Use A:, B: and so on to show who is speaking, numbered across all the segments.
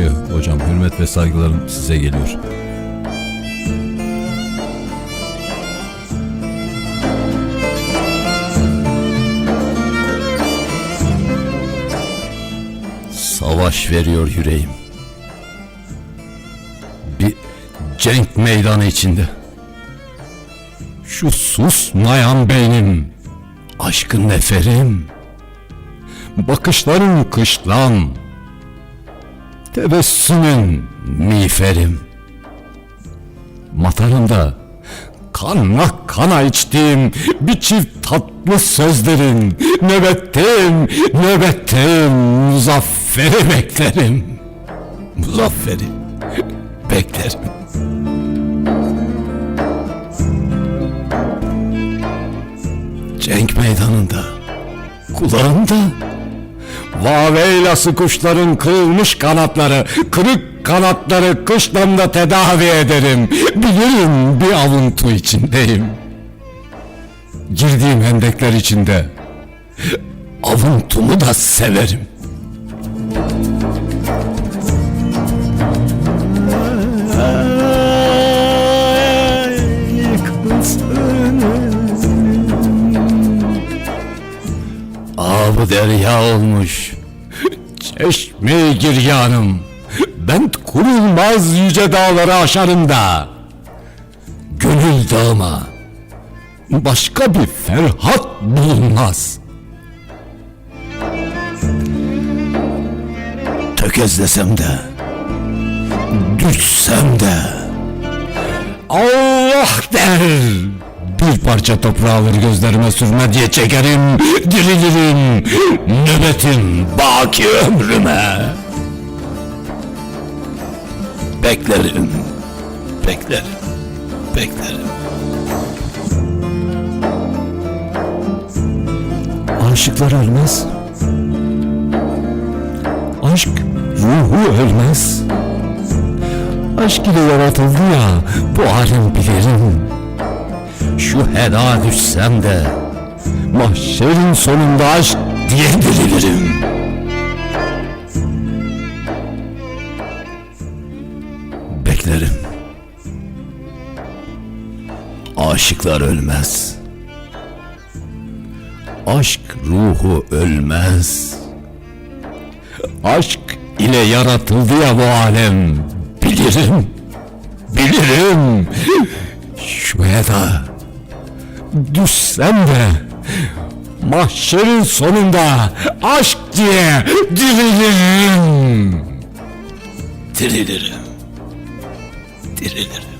A: Peki hocam hürmet ve saygılarım size geliyor. Savaş veriyor yüreğim. Bir cenk meydanı içinde. Şu susmayan beynim, aşkın neferim, bakışların kışlan, tebessümün miğferim. Matarında kanla kana içtiğim bir çift tatlı sözlerin nöbetteyim, nöbetteyim, muzafferi beklerim. Muzafferi beklerim. Cenk meydanında, kulağımda Vaveylası kuşların kırılmış kanatları, kırık kanatları kışlamda tedavi ederim. Bilirim bir avuntu içindeyim. Girdiğim hendekler içinde avuntumu da severim. Ağabey derya olmuş. Çeşme giryanım. Ben kurulmaz yüce dağları aşarım da. Gönül dağıma başka bir ferhat bulunmaz. Tökezlesem de, düşsem de, Allah der. Bir parça toprağı alır gözlerime sürme diye çekerim, dirilirim, nöbetim baki ömrüme. Beklerim, beklerim, beklerim. Aşıklar ölmez. Aşk ruhu ölmez. Aşk ile yaratıldı ya bu alem bilirim. Şu heda düşsem de mahşerin sonunda aşk diye dirilirim. Beklerim. Aşıklar ölmez. Aşk ruhu ölmez. Aşk ile yaratıldı ya bu alem. Bilirim. Bilirim. Şu eda düşsem de mahşerin sonunda aşk diye dirilirim. Dirilirim dirilir.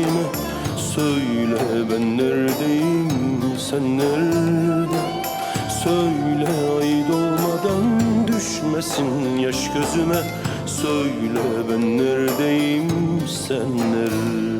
B: yüreğime Söyle ben neredeyim? Sen nerede? Söyle ay doğmadan düşmesin yaş gözüme. Söyle ben neredeyim? Sen nerede